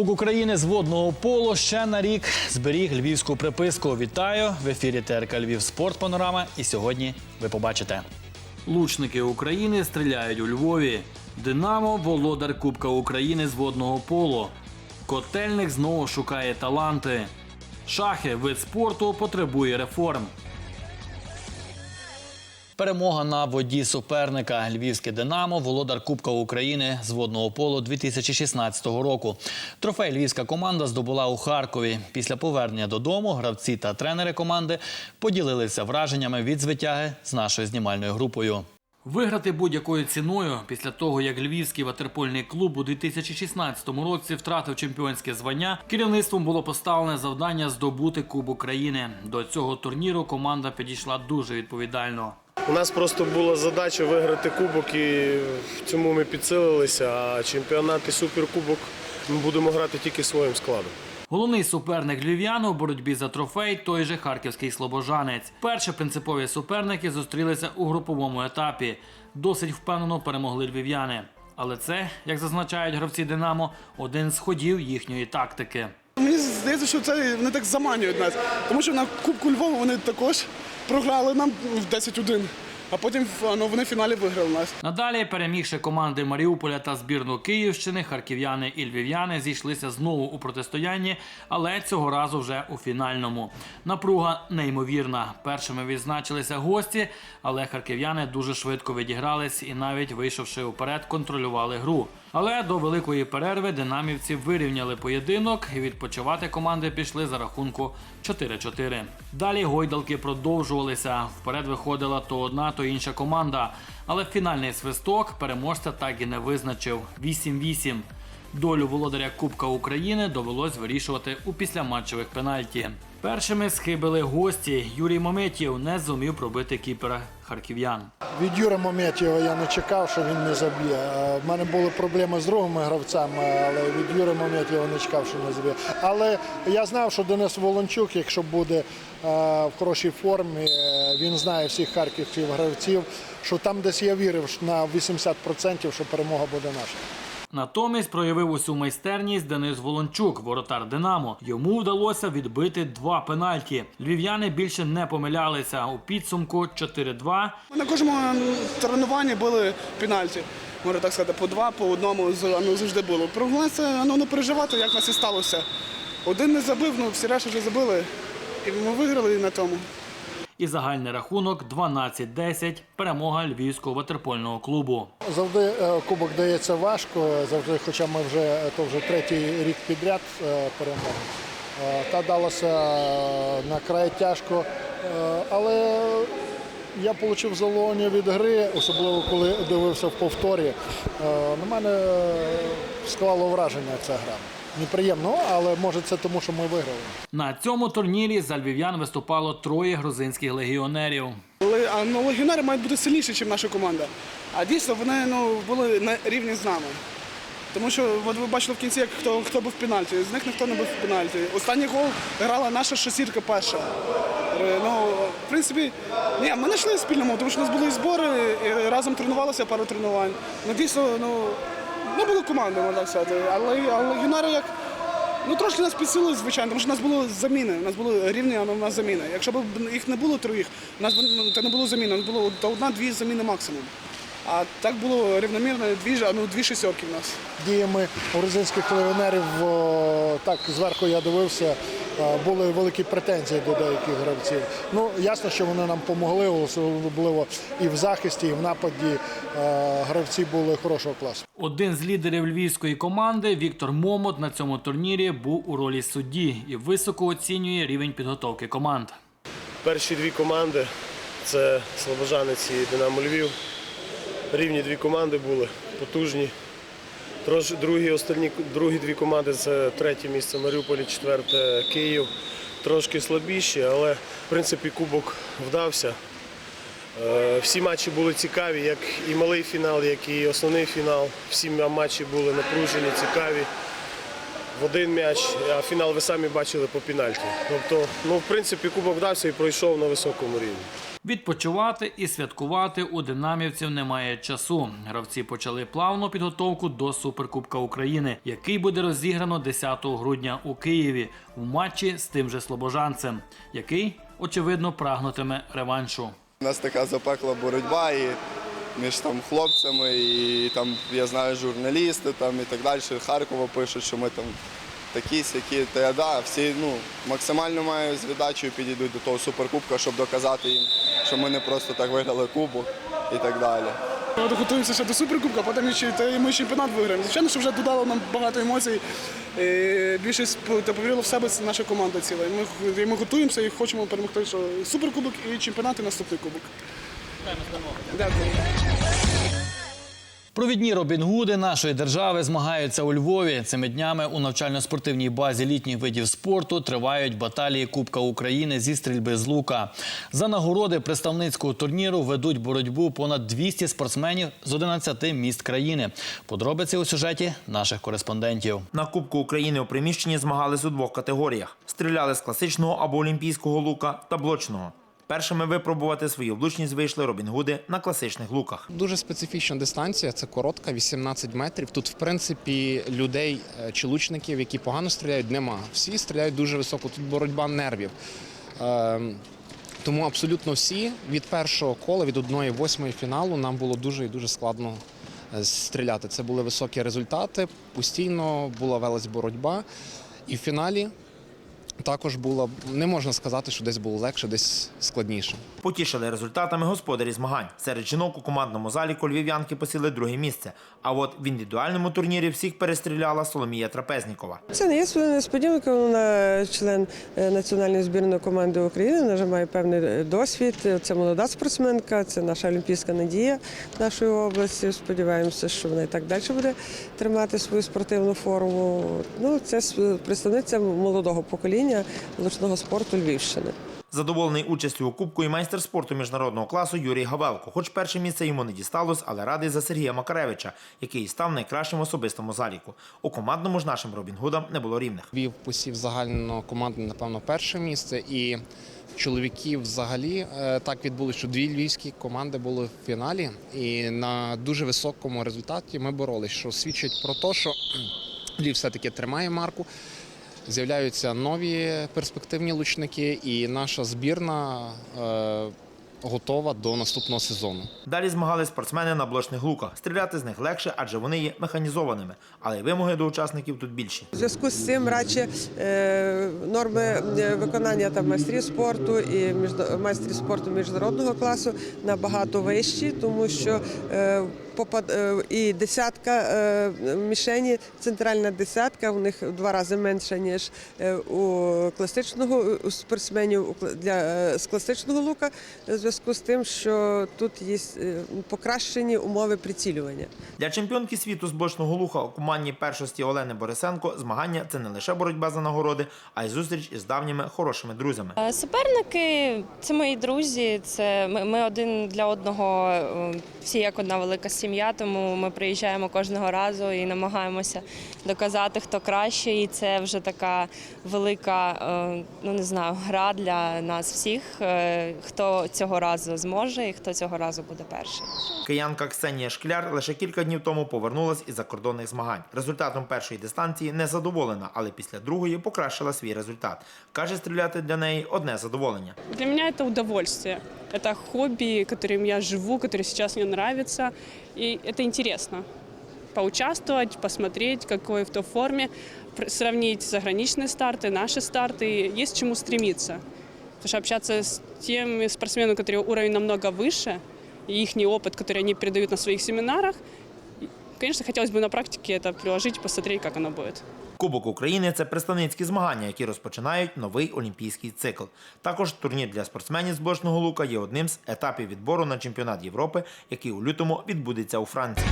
Кубок України з водного поло ще на рік зберіг львівську приписку. Вітаю в ефірі ТРК Львів Спорт Панорама. І сьогодні ви побачите. Лучники України стріляють у Львові. Динамо володар Кубка України з водного поло. Котельник знову шукає таланти. Шахи вид спорту потребує реформ. Перемога на воді суперника Львівське Динамо, володар Кубка України з водного полу 2016 року. Трофей львівська команда здобула у Харкові. Після повернення додому гравці та тренери команди поділилися враженнями від звитяги з нашою знімальною групою. Виграти будь-якою ціною після того, як львівський ватерпольний клуб у 2016 році втратив чемпіонське звання, керівництвом було поставлене завдання здобути Кубок країни. До цього турніру команда підійшла дуже відповідально. У нас просто була задача виграти кубок, і в цьому ми підсилилися. А чемпіонат і суперкубок ми будемо грати тільки своїм складом. Головний суперник львів'ян у боротьбі за трофей той же харківський слобожанець. Перші принципові суперники зустрілися у груповому етапі. Досить впевнено перемогли львів'яни. Але це, як зазначають гравці Динамо, один з ходів їхньої тактики. Мені здається, що це вони так заманюють нас, тому що на Кубку Львова вони також програли нам в 10-1, а потім ну, вони в фіналі виграли нас. Надалі, перемігши команди Маріуполя та збірну Київщини, харків'яни і львів'яни зійшлися знову у протистоянні, але цього разу вже у фінальному. Напруга неймовірна. Першими відзначилися гості, але харків'яни дуже швидко відігрались і навіть вийшовши уперед, контролювали гру. Але до великої перерви динамівці вирівняли поєдинок і відпочивати команди пішли за рахунку 4-4. Далі гойдалки продовжувалися. Вперед виходила то одна, то інша команда. Але фінальний свисток переможця так і не визначив 8-8. Долю володаря Кубка України довелось вирішувати у післяматчевих пенальті. Першими схибили гості. Юрій Мометєв не зумів пробити кіпера харків'ян. Від Юри Мометєва я не чекав, що він не заб'є. Е, В мене були проблеми з другими гравцями, але від Юри Мометєва не чекав, що не заб'є. Але я знав, що Денис Волончук, якщо буде е, в хорошій формі, е, він знає всіх харківських гравців, що там десь я вірив на 80%, що перемога буде наша. Натомість проявив усю майстерність Денис Волончук, воротар Динамо. Йому вдалося відбити два пенальті. Львів'яни більше не помилялися. У підсумку 4-2. Ми на кожному тренуванні були пенальті. Можна так сказати, по два, по одному ну, завжди було. Про ну, не переживати, як нас і сталося. Один не забив, ну всі решта вже забили. І ми виграли на тому. І загальний рахунок 12-10. Перемога львівського ватерпольного клубу. Завжди е, кубок дається важко, завжди, хоча ми вже е, то вже третій рік підряд е, перемоги. Е, Та далося на край тяжко, але я отримав задоволення від гри, особливо коли дивився в повторі. На мене склало враження ця гра. Неприємно, але може це тому, що ми виграли. На цьому турнірі за львів'ян виступало троє грузинських легіонерів. Ну, легіонери мають бути сильніші, ніж наша команда. А дійсно вони ну, були на рівні з нами. Тому що от ви бачили в кінці, як хто, хто був в пенальті. З них ніхто не був в пенальті. Останній гол грала наша шасірка перша. Е, Ну, в принципі, ні, ми знайшли спільну мову, тому що у нас були і збори, і разом тренувалися пару тренувань. Ну, дійсно, ну, ми були командою, можна сказати. Але, але легіонери як. Ну, трошки нас підсилили, звичайно, тому що у нас було заміни. У нас були рівні, а у нас заміни. Якщо б їх не було троїх, у нас б ну, не було заміни, у нас було одна-дві заміни максимум. А так було рівномірно, дві, ну, дві шістерки в нас. Діями грузинських легіонерів, так зверху я дивився, були великі претензії до деяких гравців. Ну, ясно, що вони нам допомогли, особливо і в захисті, і в нападі гравці були хорошого класу. Один з лідерів львівської команди Віктор Момот на цьому турнірі був у ролі судді і високо оцінює рівень підготовки команд. Перші дві команди це Слобожанець і Динамо Львів. Рівні дві команди були, потужні. Другі, остальні, другі дві команди це третє місце Маріуполь, четверте Київ. Трошки слабіші, але в принципі кубок вдався. Е, Всі матчі були цікаві, як і малий фінал, як і основний фінал. Всі матчі були напружені, цікаві. В один м'яч, а фінал ви самі бачили по пенальті. Тобто, ну, в принципі, кубок вдався і пройшов на високому рівні. Відпочивати і святкувати у динамівців немає часу. Гравці почали плавну підготовку до Суперкубка України, який буде розіграно 10 грудня у Києві в матчі з тим же слобожанцем, який очевидно прагнутиме реваншу. У нас така запекла боротьба і між там хлопцями, і там я знаю журналісти там і так далі. Харкова пишуть, що ми там такі сякі. Та я да, всі ну максимально маю з віддачею підійдуть до того суперкубка, щоб доказати їм, що ми не просто так виграли кубок і так далі. Ми готуємося ще до суперкубка, потім ще та ми чемпіонат виграємо. Звичайно, що вже додало нам багато емоцій. Е, Більше та повірила в себе наша команда ціла. І Ми, і ми готуємося і хочемо перемогти, що суперкубок і чемпіонат, і наступний кубок. Дякую. Провідні Робін Гуди нашої держави змагаються у Львові. Цими днями у навчально-спортивній базі літніх видів спорту тривають баталії Кубка України зі стрільби з лука. За нагороди представницького турніру ведуть боротьбу понад 200 спортсменів з 11 міст країни. Подробиці у сюжеті наших кореспондентів. На Кубку України у приміщенні змагались у двох категоріях: стріляли з класичного або олімпійського лука та блочного. Першими випробувати свою влучність вийшли Робінгуди на класичних луках. Дуже специфічна дистанція, це коротка, 18 метрів. Тут, в принципі, людей е, чи лучників, які погано стріляють, нема. Всі стріляють дуже високо. Тут боротьба нервів. Ем, Тому абсолютно всі від першого кола, від 1-8 фіналу, нам було дуже і дуже складно е, стріляти. Це були високі результати, постійно була велась боротьба. І в фіналі також було, не можна сказати, що десь було легше, десь складніше. Потішили результатами господарі змагань. Серед жінок у командному заліку львів'янки посіли друге місце. А от в індивідуальному турнірі всіх перестріляла Соломія Трапезнікова. Це не є своєю несподіванкою. Вона член е, національної збірної команди України. Вона вже має певний е, досвід. Це молода спортсменка, це наша олімпійська надія нашої області. Сподіваємося, що вона і так далі буде тримати свою спортивну форму. Ну, це представниця молодого покоління лучного спорту Львівщини. Задоволений участю у кубку і майстер спорту міжнародного класу Юрій Гавелко. Хоч перше місце йому не дісталось, але радий за Сергія Макаревича, який став найкращим особистому заліку. У командному ж нашим Робінгудам не було рівних. Львів посів загально команди, напевно, перше місце. І чоловіків взагалі е, так відбулося, що дві львівські команди були в фіналі. І на дуже високому результаті ми боролись, що свідчить про те, що Львів все-таки тримає марку. З'являються нові перспективні лучники, і наша збірна е, готова до наступного сезону. Далі змагали спортсмени на блочних луках. Стріляти з них легше, адже вони є механізованими. Але й вимоги до учасників тут більші. У зв'язку з цим радше е, норми е, виконання там майстрів спорту і міжна- майстрів спорту міжнародного класу набагато вищі, тому що і десятка е, мішені, центральна десятка, у них в два рази менша, ніж е, у класичного у спортсменів для, е, з класичного лука, у зв'язку з тим, що тут є е, покращені умови прицілювання. Для чемпіонки світу з блочного луха у командній першості Олени Борисенко змагання це не лише боротьба за нагороди, а й зустріч із давніми хорошими друзями. Е, Суперники це мої друзі. Це ми, ми один для одного. е, Всі як одна велика сім'я, тому ми приїжджаємо кожного разу і намагаємося доказати, хто краще. І це вже така велика, е, ну не знаю, гра для нас всіх. е, Хто цього разу зможе і хто цього разу буде перший. Киянка Ксенія Шкляр лише кілька днів тому повернулась із закордонних змагань. Результатом першої дистанції не задоволена, але після другої покращила свій результат. Каже, стріляти для неї одне задоволення. Для меня это удовольствие. Это хобби, которым я живу, которое сейчас мне нравится. И это интересно. Поучаствовать, посмотреть, какой в той форме, пр- сравнить заграничные старты, наши старты. Есть к чему стремиться. Потому что общаться с теми спортсменами, которые уровень намного выше, и их опыт, который они передают на своих семинарах, и, конечно, хотелось бы на практике это приложить и посмотреть, как оно будет. Кубок України це представницькі змагання, які розпочинають новий олімпійський цикл. Також турнір для спортсменів з Божного лука є одним з етапів відбору на чемпіонат Європи, який у лютому відбудеться у Франції.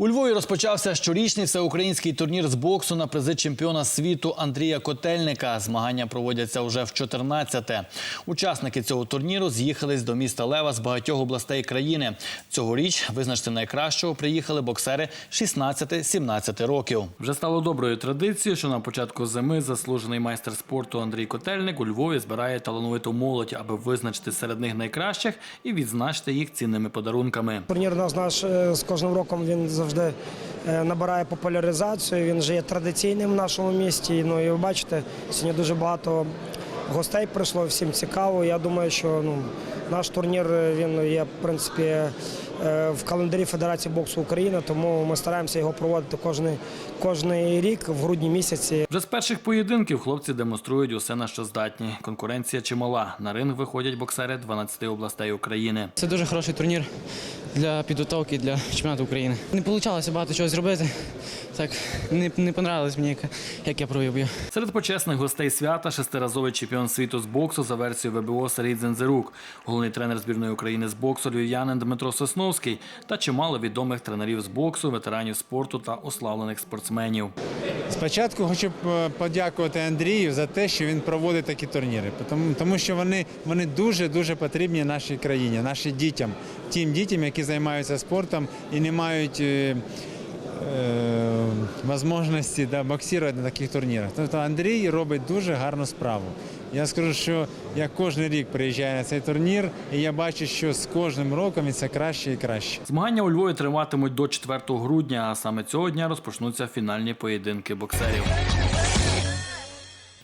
У Львові розпочався щорічний всеукраїнський турнір з боксу на призи чемпіона світу Андрія Котельника. Змагання проводяться вже в 14-те. Учасники цього турніру з'їхались до міста Лева з багатьох областей країни. Цьогоріч визначити найкращого приїхали боксери 16-17 років. Вже стало доброю традицією, що на початку зими заслужений майстер спорту Андрій Котельник у Львові збирає талановиту молодь, аби визначити серед них найкращих і відзначити їх цінними подарунками. Турнір у наш е, з кожним роком він завжди е, набирає популяризацію. Він вже є традиційним в нашому місті. Ну і ви бачите, сьогодні дуже багато гостей прийшло, всім цікаво. Я думаю, що ну, наш турнір е, він є в принципі в календарі Федерації боксу України, тому ми стараємося його проводити кожний, кожний рік в грудні місяці. Вже з перших поєдинків хлопці демонструють усе на що здатні. Конкуренція чимала. На ринг виходять боксери 12 областей України. Це дуже хороший турнір для підготовки для чемпіонату України. Не вийшло багато чого зробити. Так не, не понравилось мені, як- я провів. Серед почесних гостей свята шестиразовий чемпіон світу з боксу за версією ВБО Сергій Дзензерук, головний тренер збірної України з боксу львів'янин Дмитро Сосновський та чимало відомих тренерів з боксу, ветеранів спорту та уславлених спортсменів. Спочатку хочу подякувати Андрію за те, що він проводить такі турніри, тому, що вони, вони дуже дуже потрібні нашій країні, нашим дітям, тим дітям, які займаються спортом і не мають. Е, е, Можливості да, боксувати на таких турнірах. Тобто Андрій робить дуже гарну справу. Я скажу, що я кожен рік приїжджаю на цей турнір, і я бачу, що з кожним роком і це краще і краще. Змагання у Львові триватимуть до 4 грудня, а саме цього дня розпочнуться фінальні поєдинки боксерів.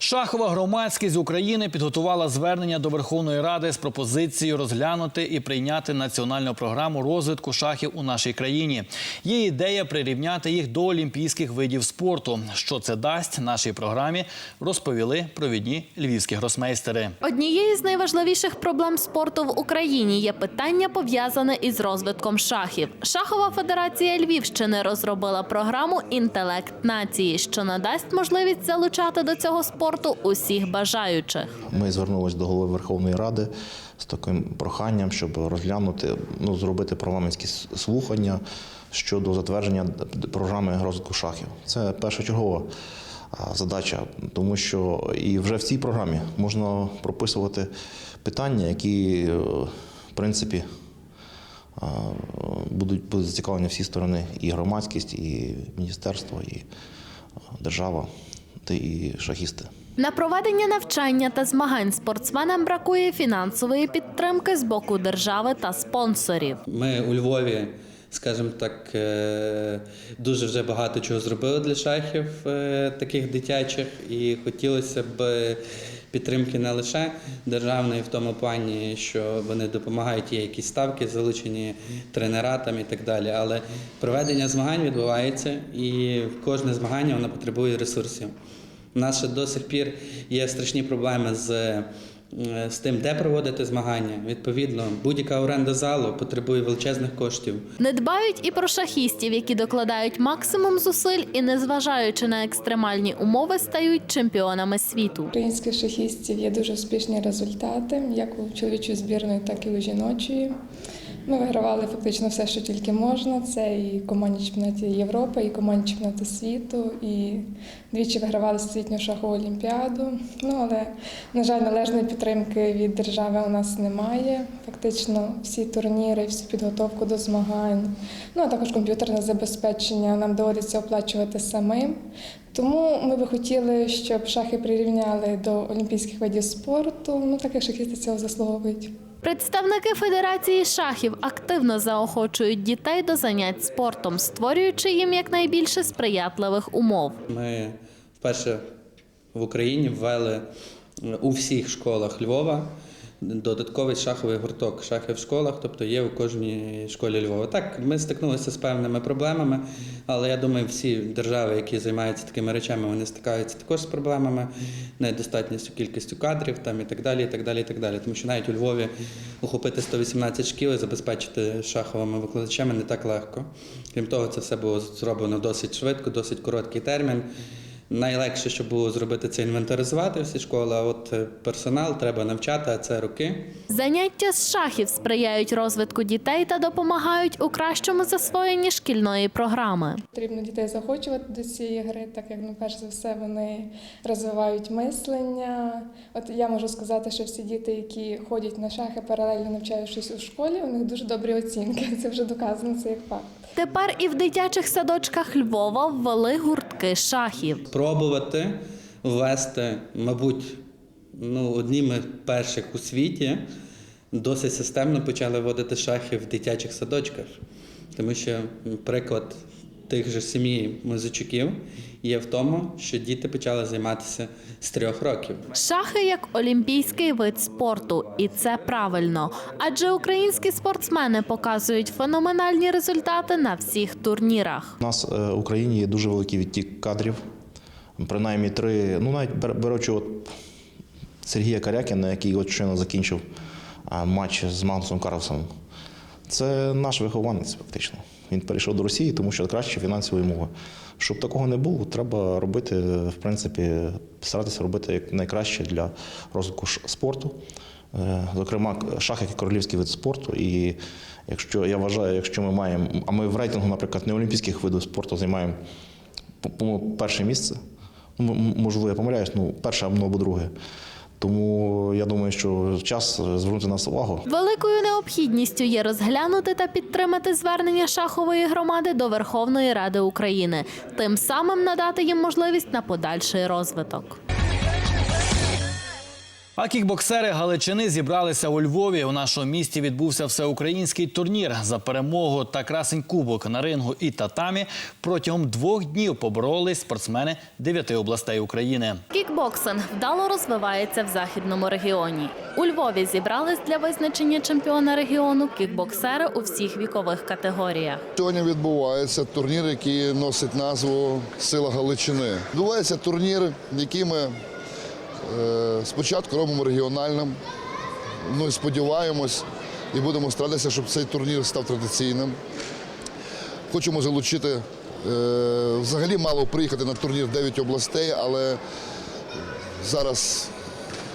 Шахова громадськість України підготувала звернення до Верховної Ради з пропозицією розглянути і прийняти національну програму розвитку шахів у нашій країні. Є ідея прирівняти їх до олімпійських видів спорту. Що це дасть нашій програмі, розповіли провідні львівські гросмейстери. Однією з найважливіших проблем спорту в Україні є питання пов'язане із розвитком шахів. Шахова федерація Львівщини розробила програму Інтелект нації, що надасть можливість залучати до цього спорту усіх бажаючих. Ми звернулися до голови Верховної Ради з таким проханням, щоб розглянути, ну, зробити парламентські слухання щодо затвердження програми розвитку шахів. Це першочергова задача, тому що і вже в цій програмі можна прописувати питання, які, е, в принципі, будуть, будуть зацікавлені всі сторони, і громадськість, і міністерство, і держава, та і шахісти. На проведення навчання та змагань спортсменам бракує фінансової підтримки з боку держави та спонсорів. Ми у Львові, скажімо так, е, дуже вже багато чого зробили для шахів е, таких дитячих, і хотілося б підтримки не лише державної в тому плані, що вони допомагають, є якісь ставки, залучені тренера там і так далі. Але проведення змагань відбувається, і кожне змагання воно потребує ресурсів. У нас ще до сих пір є страшні проблеми з е, з тим, де проводити змагання. Відповідно, будь-яка оренда залу потребує величезних коштів. Не дбають і про шахістів, які докладають максимум зусиль і, незважаючи на екстремальні умови, стають чемпіонами світу. Українських шахістів є дуже успішні результати, як у чоловічої збірної, так і у жіночої. Ми вигравали фактично все, що тільки можна. Це і командні чемпіонаті Європи, і командні чемпіонати світу, і двічі вигравали світню шахову олімпіаду. Ну але, на жаль, належної підтримки від держави у нас немає. Фактично всі турніри, всю підготовку до змагань, ну а також комп'ютерне забезпечення нам доводиться оплачувати самим. Тому ми би хотіли, щоб шахи прирівняли до олімпійських видів спорту, ну так як шахісти цього заслуговують. Представники Федерації шахів активно заохочують дітей до занять спортом, створюючи їм якнайбільше сприятливих умов. Ми вперше в Україні ввели у всіх школах Львова додатковий шаховий гурток. Шахи в школах, тобто є у кожній школі Львова. Так, ми стикнулися з певними проблемами, але я думаю, всі держави, які займаються такими речами, вони стикаються також з проблемами, недостатністю кількістю кадрів там, і так далі, і так далі, і так далі. Тому що навіть у Львові охопити 118 шкіл і забезпечити шаховими викладачами не так легко. Крім того, це все було зроблено досить швидко, досить короткий термін. Найлегше, що було зробити це інвентаризувати всі школи, а от е, персонал треба навчати, а це роки. Заняття з шахів сприяють розвитку дітей та допомагають у кращому засвоєнні шкільної програми. Потрібно дітей заохочувати до цієї гри, так як ну, перш за все вони розвивають мислення. От я можу сказати, що всі діти, які ходять на шахи, паралельно навчаючись у школі, у них дуже добрі оцінки. Це вже доказано, це як факт. Тепер і в дитячих садочках Львова ввели гуртки шахів. Пробувати ввести, мабуть, ну, одніми з перших у світі досить системно почали вводити шахи в дитячих садочках. Тому що приклад тих же сім'ї музичуків є в тому, що діти почали займатися з трьох років. Шахи як олімпійський вид спорту, і це правильно. Адже українські спортсмени показують феноменальні результати на всіх турнірах. У нас е, в Україні є дуже великий відтік кадрів. Принаймні три, ну навіть бер- беручи от Сергія Карякіна, який от щойно закінчив матч з Магнусом Карлсоном. Це наш вихованець, фактично. Він перейшов до Росії, тому що краще фінансові умови. Щоб такого не було, треба робити, в принципі, старатися робити як найкраще для розвитку спорту. Е, Зокрема, шах як королівський вид спорту. І якщо я вважаю, якщо ми маємо, а ми в рейтингу, наприклад, неолімпійських видів спорту займаємо перше місце. Ну, Можливо, я помиляюсь, ну перше або друге. Тому я думаю, що час звернути нас увагу. Великою необхідністю є розглянути та підтримати звернення шахової громади до Верховної Ради України, тим самим надати їм можливість на подальший розвиток. А кікбоксери Галичини зібралися у Львові. У нашому місті відбувся всеукраїнський турнір за перемогу та красень кубок на рингу і татамі. Протягом двох днів поборолись спортсмени дев'яти областей України. Кікбоксинг вдало розвивається в західному регіоні. У Львові зібрались для визначення чемпіона регіону кікбоксери у всіх вікових категоріях. Сьогодні відбувається турнір, який носить назву Сила Галичини. Відбувається турнір, який ми спочатку робимо регіональним. Ну і сподіваємось, і будемо старатися, щоб цей турнір став традиційним. Хочемо залучити. е, Взагалі мало приїхати на турнір 9 областей, але зараз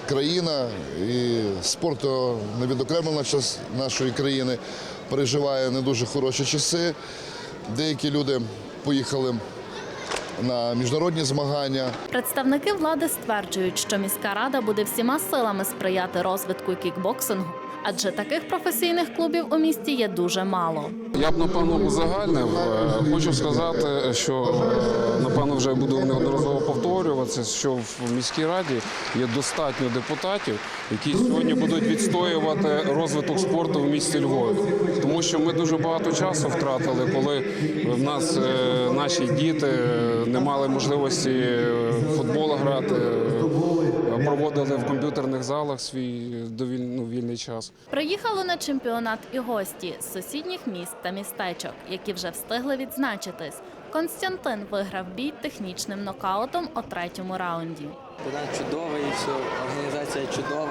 країна і спорту невідокремлена час нашої країни переживає не дуже хороші часи. Деякі люди поїхали на міжнародні змагання. Представники влади стверджують, що міська рада буде всіма силами сприяти розвитку кікбоксингу, адже таких професійних клубів у місті є дуже мало. Я б напевно узагальнив. Е, Хочу сказати, що напевно вже буду неодноразово повторюватися, що в міській раді є достатньо депутатів, які сьогодні будуть відстоювати розвиток спорту в місті Львові. Тому що ми дуже багато часу втратили, коли в нас е, наші діти не мали можливості е, в футбол грати, е, проводили в комп'ютерних залах свій довіль- ну, вільний час. Приїхали на чемпіонат і гості з сусідніх міст та містечок, які вже встигли відзначитись. Константин виграв бій технічним нокаутом у третьому раунді. Чемпіонат чудовий, все, організація чудова.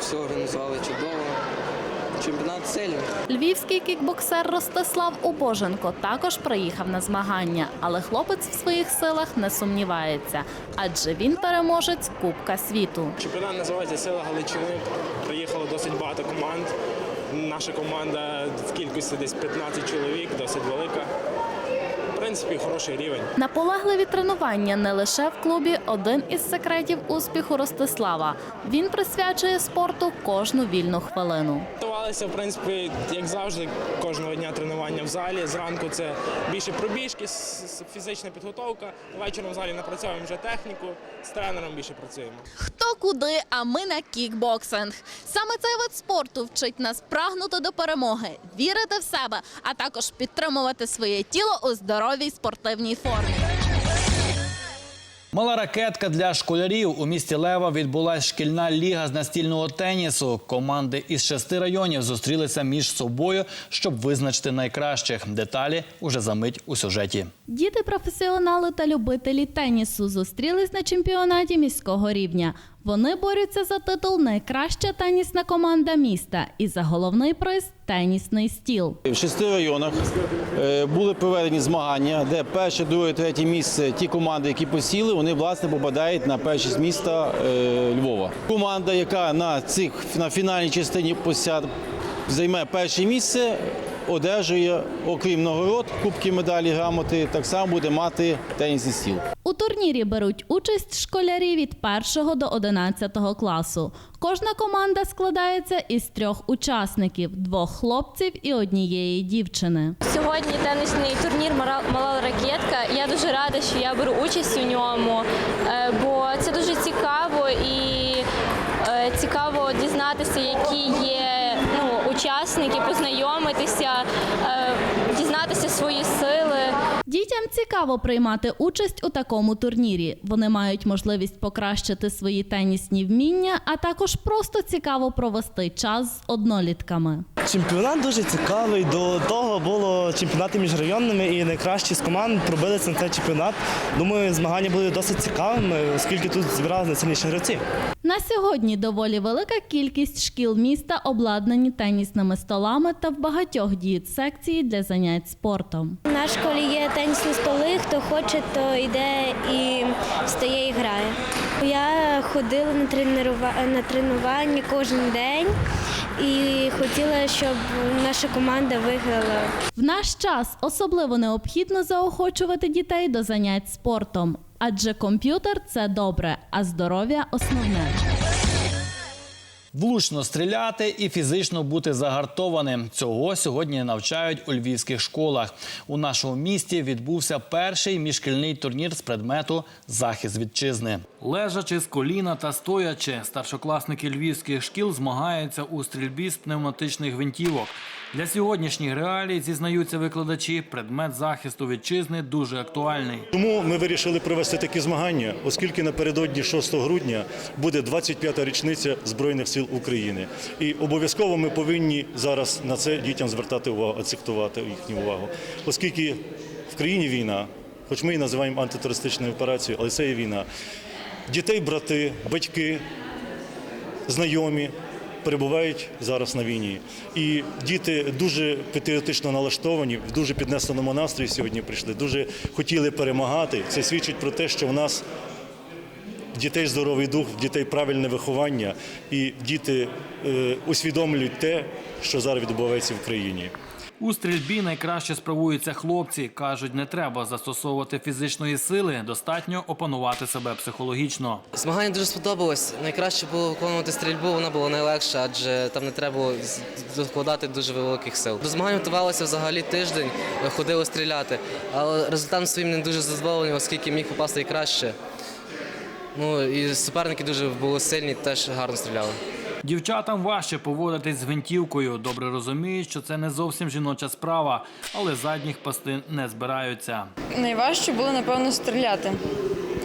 Все організували чудово. Чемпіонат селі. Львівський кікбоксер Ростислав Убоженко також приїхав на змагання, але хлопець в своїх силах не сумнівається, адже він переможець Кубка світу. Чемпіонат називається Сила Галичини. Приїхало досить багато команд. Наша команда в кількості десь 15 чоловік, досить велика. Принципі, хороший рівень. Наполегливі тренування не лише в клубі один із секретів успіху Ростислава. Він присвячує спорту кожну вільну хвилину. Готувалися, в принципі, як завжди, кожного дня тренування в залі. Зранку це більше пробіжки, фізична підготовка. Вечором в залі напрацьовуємо вже техніку, з тренером більше працюємо. Хто куди, а ми на кікбоксинг. Саме цей вид спорту вчить нас прагнути до перемоги, вірити в себе, а також підтримувати своє тіло у здоровій спортивній формі. Мала ракетка для школярів у місті Лева відбулась шкільна ліга з настільного тенісу. Команди із шести районів зустрілися між собою, щоб визначити найкращих. Деталі уже за мить у сюжеті. Діти професіонали та любителі тенісу зустрілись на чемпіонаті міського рівня. Вони борються за титул найкраща тенісна команда міста і за головний приз тенісний стіл. В шести районах е, були проведені змагання, де перше, друге, третє місце ті команди, які посіли, вони власне попадають на першість міста е, Львова. Команда, яка на цих на фінальній частині посяд займе перше місце, одержує, окрім нагород, кубки, медалі, грамоти, так само буде мати тенісний стіл. У турнірі беруть участь школярі від 1 до 11 класу. Кожна команда складається із трьох учасників: двох хлопців і однієї дівчини. Сьогодні тенісний турнір «Мала ракетка. Я дуже рада, що я беру участь у ньому, е, бо це дуже цікаво і е, цікаво дізнатися, які учасники, познайомитися, е, дізнатися свої сили. Дітям цікаво приймати участь у такому турнірі. Вони мають можливість покращити свої тенісні вміння, а також просто цікаво провести час з однолітками. Чемпіонат дуже цікавий. До того було чемпіонати між районними і найкращі з команд пробилися на цей чемпіонат. Думаю, змагання були досить цікавими, оскільки тут збиралися найсильніші гравці. На сьогодні доволі велика кількість шкіл міста обладнані тенісними столами та в багатьох діють секції для занять спортом. Нашій школі є тенісні столи, хто хоче, то йде і стає і грає. Я ходила на тренування кожен день і хотіла, щоб наша команда виграла. В наш час особливо необхідно заохочувати дітей до занять спортом, адже комп'ютер це добре, а здоров'я основне. Влучно стріляти і фізично бути загартованим. Цього сьогодні навчають у львівських школах. У нашому місті відбувся перший міжшкільний турнір з предмету захист вітчизни. Лежачи з коліна та стоячи, старшокласники львівських шкіл змагаються у стрільбі з пневматичних гвинтівок. Для сьогоднішніх реалій зізнаються викладачі. Предмет захисту вітчизни дуже актуальний. Тому ми вирішили провести такі змагання, оскільки напередодні 6 грудня буде 25-та річниця Збройних сил України. І обов'язково ми повинні зараз на це дітям звертати увагу, акцентувати їхню увагу. Оскільки в країні війна, хоч ми її називаємо антитерористичною операцією, але це є війна. Дітей, брати, батьки, знайомі перебувають зараз на війні. І діти дуже патріотично налаштовані, в дуже піднесеному настрої сьогодні прийшли, дуже хотіли перемагати. Це свідчить про те, що в нас дітей здоровий дух, дітей правильне виховання, і діти е, усвідомлюють те, що зараз відбувається в країні. У стрільбі найкраще справуються хлопці. кажуть, не треба застосовувати фізичної сили, достатньо опанувати себе психологічно. Змагання дуже сподобалось. Найкраще було виконувати стрільбу, вона була найлегша, адже там не треба було докладати дуже великих сил. До змагань готувалося взагалі тиждень, ходили стріляти, але результатом своїм не дуже задоволений, оскільки міг попасти і краще. Ну і суперники дуже були сильні, теж гарно стріляли. Дівчатам важче поводитись з гвинтівкою. Добре розуміють, що це не зовсім жіноча справа, але задніх пасти не збираються. Найважче було, напевно, стріляти.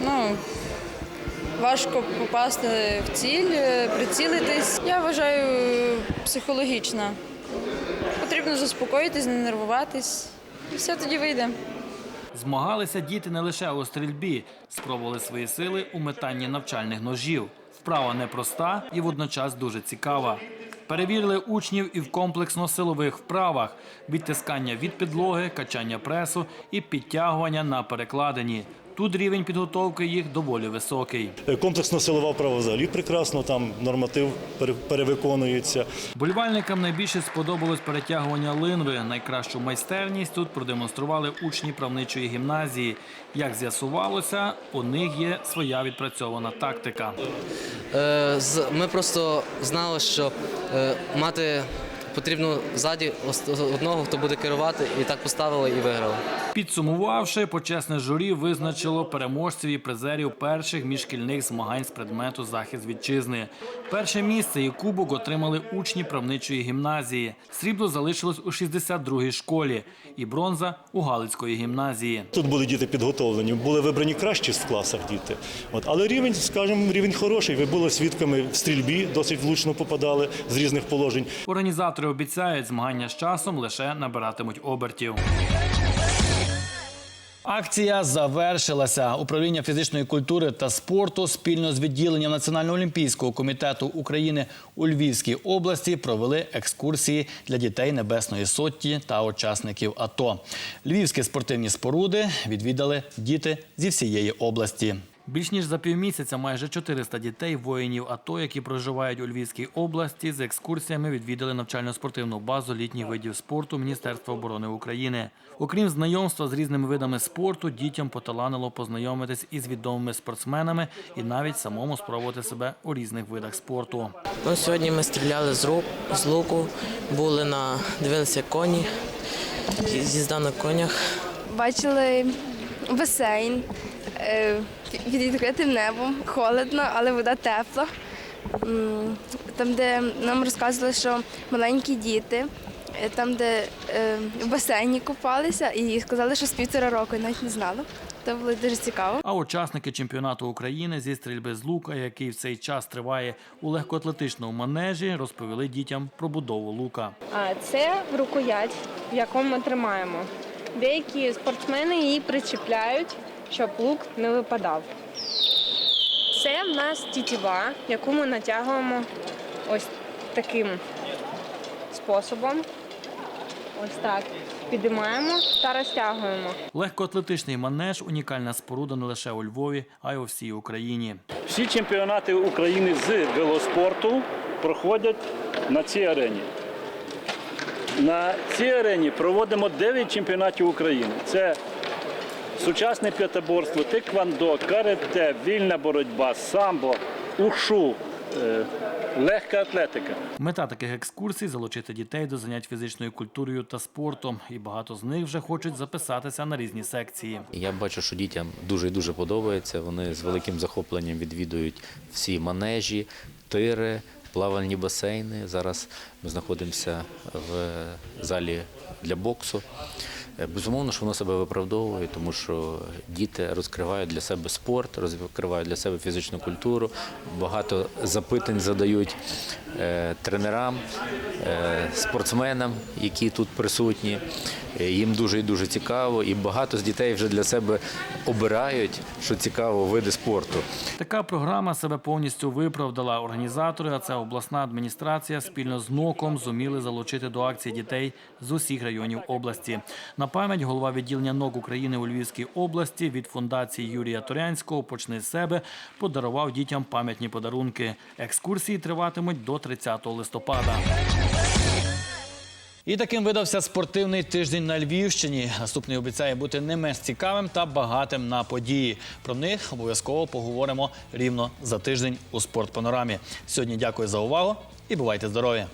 Ну, важко попасти в ціль, е, прицілитись. Я вважаю психологічно. Потрібно заспокоїтись, не нервуватись. І все тоді вийде. Змагалися діти не лише у стрільбі, спробували свої сили у метанні навчальних ножів. Вправа непроста і водночас дуже цікава. Перевірили учнів і в комплексно-силових вправах: відтискання від підлоги, качання пресу і підтягування на перекладині. Тут рівень підготовки їх доволі високий. Е, Комплексно-силова вправа взагалі прекрасно, там норматив перевиконується. Болівальникам найбільше сподобалось перетягування линви. Найкращу майстерність тут продемонстрували учні правничої гімназії. Як з'ясувалося, у них є своя відпрацьована тактика. Е, з- Ми просто знали, що е, мати потрібно ззаді одного, хто буде керувати, і так поставили і виграли. Підсумувавши, почесне журі визначило переможців і призерів перших міжшкільних змагань з предмету захист вітчизни. Перше місце і кубок отримали учні правничої гімназії. Срібло залишилось у 62-й школі і бронза у Галицької гімназії. Тут були діти підготовлені, були вибрані кращі в класах діти. От. Але рівень, скажімо, рівень хороший. Ви були свідками в стрільбі, досить влучно попадали з різних положень. Організатори обіцяють, змагання з часом лише набиратимуть обертів. Акція завершилася. Управління фізичної культури та спорту спільно з відділенням Національного олімпійського комітету України у Львівській області провели екскурсії для дітей Небесної Сотні та учасників АТО. Львівські спортивні споруди відвідали діти зі всієї області. Більш ніж за півмісяця майже 400 дітей, воїнів АТО, які проживають у Львівській області, з екскурсіями відвідали навчально-спортивну базу літніх видів спорту Міністерства оборони України. Окрім знайомства з різними видами спорту, дітям поталанило познайомитись із відомими спортсменами і навіть самому спробувати себе у різних видах спорту. Ну, сьогодні ми стріляли з, рук, з луку, були на дивилися коні, їзда на конях. Бачили басейн е, під відкритим небом, холодно, але вода тепла. Там, де нам розказували, що маленькі діти, е, там, де е, в басейні купалися, і сказали, що з півтора року, я навіть не знала. Це було дуже цікаво. А учасники чемпіонату України зі стрільби з лука, який в цей час триває у легкоатлетичному манежі, розповіли дітям про будову лука. А це рукоять, в якому ми тримаємо. Деякі спортсмени її причіпляють, щоб лук не випадав. Це в нас тітіва, яку ми натягуємо ось таким способом. Ось так. Підіймаємо та розтягуємо. Легкоатлетичний манеж унікальна споруда не лише у Львові, а й у всій Україні. Всі чемпіонати України з велоспорту проходять на цій арені. На цій арені проводимо 9 чемпіонатів України. Це сучасне п'ятиборство, тиквандо, карате, вільна боротьба, самбо, ушу, е, легка атлетика. Мета таких екскурсій залучити дітей до занять фізичною культурою та спортом, і багато з них вже хочуть записатися на різні секції. Я бачу, що дітям дуже і дуже подобається. Вони з великим захопленням відвідують всі манежі, тири, плавальні басейни. Зараз ми знаходимося в залі для боксу. Е, Безумовно, що воно себе виправдовує, тому що діти розкривають для себе спорт, розкривають для себе фізичну культуру. Багато запитань задають е, тренерам, е, спортсменам, які тут присутні. Їм дуже і дуже цікаво, і багато з дітей вже для себе обирають, що цікаво, види спорту. Така програма себе повністю виправдала. Організатори, а це обласна адміністрація, спільно з НОКом зуміли залучити до акції дітей з усіх районів області. На пам'ять голова відділення НОК України у Львівській області від фундації Юрія Торянського «Почни з себе подарував дітям пам'ятні подарунки. Екскурсії триватимуть до 30 листопада. І таким видався спортивний тиждень на Львівщині. Наступний обіцяє бути не менш цікавим та багатим на події. Про них обов'язково поговоримо рівно за тиждень у спортпанорамі. Сьогодні дякую за увагу і бувайте здорові!